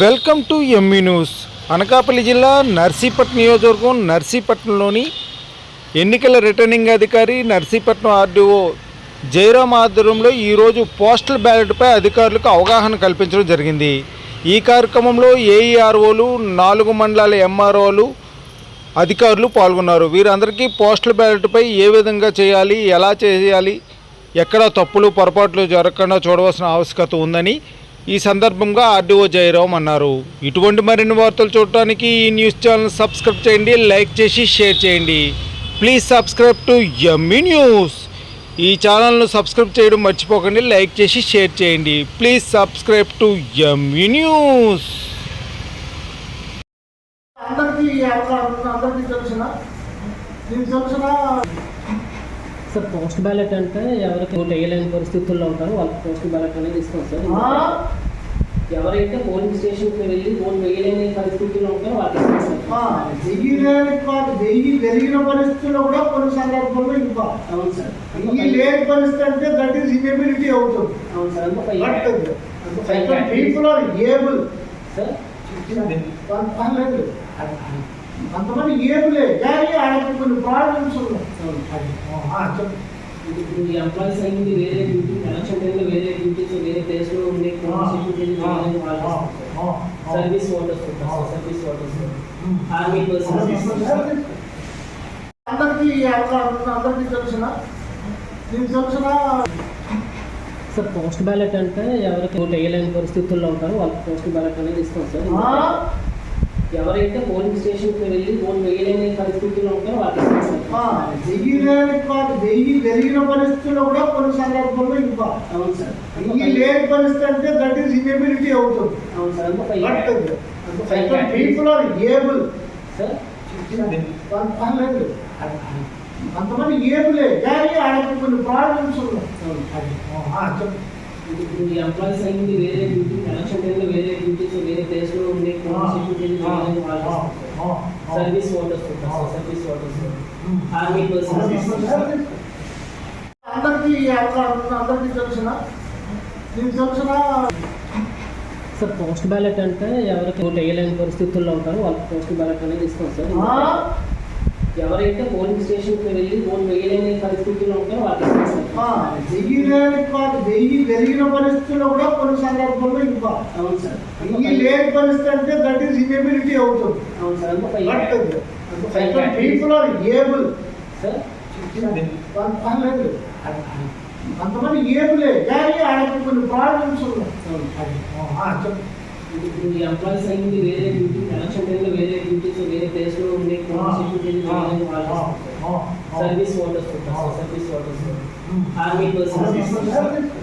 Welcome to ME news. Anakapalli జిల్లా నర్సీపట్నం నియోజకవర్గం నర్సీపట్నంలోని ఎన్నికల రిటర్నింగ్ అధికారి నర్సీపట్నం ఆర్డీఓ జయరాం ఆధ్వర్యంలో ఈరోజు పోస్టల్ బ్యాలెట్పై అధికారులకు అవగాహన కల్పించడం జరిగింది. ఈ కార్యక్రమంలో ఏఈఆర్ఓలు నాలుగు మండలాల ఎంఆర్ఓలు అధికారులు పాల్గొన్నారు. వీరందరికీ పోస్టల్ బ్యాలెట్పై ఏ విధంగా చేయాలి ఎలా చేయాలి ఎక్కడ తప్పులు పొరపాట్లు జరగకుండా చూడవలసిన ఆవశ్యకత ఉందని ఈ సందర్భంగా ఆర్డీఓ జయరాం అన్నారు. ఇటువంటి మరిన్ని వార్తలు చూడటానికి ఈ న్యూస్ ఛానల్ సబ్స్క్రైబ్ చేయండి లైక్ చేసి షేర్ చేయండి. Please subscribe to ME news. ఈ ఛానల్ను సబ్స్క్రైబ్ చేయడం మర్చిపోకండి లైక్ చేసి షేర్ చేయండి. Please subscribe to ME news. అందరికీ ఈ అవకాశం అందరికీ తెలిసిన నీకు తెలిసిన సార్ పోస్ట్ బ్యాలెట్ అంటే ఎవరికి ఓటు వేయలేని పరిస్థితుల్లో ఉంటారో వాళ్ళకి పోస్ట్ బ్యాలెట్ అనేది ఇస్తాం సార్. ఎవరైతే పోలింగ్ స్టేషన్కి వెళ్ళి ఓటు వేయలేని పరిస్థితుల్లో ఉంటారో వాళ్ళకి సార్ వెయ్యి వెలిగిన పరిస్థితుల్లో కూడా కొన్ని సందర్భంలో ఇంకా. అవును సార్. వెయ్యి లేని పరిస్థితి అంటే దట్ ఈస్ ఇనబిలిటీ అవుతుంది. అవును sir but people are able sir? లేదు అంతమంది ఏబులే కానీ ఆయనకి కొన్ని ప్రాబ్లమ్స్ ఉన్నాయి. చెప్పు. ఇప్పుడు ఎంప్లాయీస్ అయింది వేరే డ్యూటీ టైంలో వేరే డ్యూటీస్ వేరే ప్లేస్లో ఉండే service sir service voters army persons అందరికీ అందరికీ తెలిసిన? నీకు తెలిసిన? సార్ పోస్ట్ బ్యాలెట్ అంటే ఎవరికి ఓటు వేయలేని పరిస్థితుల్లో ఉంటారో వాళ్ళకి పోస్ట్ బ్యాలెట్ అనేది ఇస్తాం సార్. ఎవరైతే పోలింగ్ స్టేషన్కి వెళ్ళి ఓటు వేయలేని పరిస్థితుల్లో ఉంటారో వాళ్ళకి ఇస్తాం. ఆ, సార్ వెయ్యి లేని కాదు వెయ్యి వెలిగిన పరిస్థితుల్లో కూడా కొన్ని సందర్భంలో ఇంకా అవును సార్. వెయ్యి లేని పరిస్థితి అంటే దట్ ఈస్ ఇనబిలిటీ అవుతుంది. అవును sir people are able sir? లేదు అంతమంది ఏబులే. కానీ ఆయనకి కొన్ని ప్రాబ్లమ్స్ ఉన్నాయి చెప్పు. ఇప్పుడు ఈ ఎంప్లాయీస్ అయింది వేరే డ్యూటీ ఎలక్షన్ టైంలో వేరే డ్యూటీస్ వేరే ప్లేస్లో ఉండే service voters service voters army persons అందరికీ అందరికీ తెలిసిన? సార్ పోస్ట్ బ్యాలెట్ అంటే ఎవరికి ఓటు వేయలేని పరిస్థితుల్లో ఉంటారో వాళ్ళకి పోస్ట్ బ్యాలెట్ అనేది ఇస్తాం సార్. ఆ, ఎవరైతే పోలింగ్ స్టేషన్కి వెళ్ళి ఓటు వేయలేని పరిస్థితుల్లో ఉంటారో వాళ్ళకి సార్ వెయ్యి వెలిగిన పరిస్థితుల్లో కూడా కొన్ని సందర్భంలో ఇంకా అవును సార్. వెయ్యి లేని పరిస్థితి అంటే దట్ ఈస్ ఇనబిలిటీ అవుతుంది. అవును sir people are able. Sir? లేదు. అంతమంది ఏబులే. కానీ ఆయనకి కొన్ని ప్రాబ్లమ్స్ ఉన్నాయి. అవును. అది, ఆ, చెప్పు. ఇప్పుడు ఈ ఎంప్లాయీస్ అయింది వేరే డ్యూటీ ఎలక్షన్ టైంలో వేరే డ్యూటీస్ వేరే ప్లేస్లో ఉండే సర్వీస్ ఓటర్స్ ఉంటారు sir service voters army persons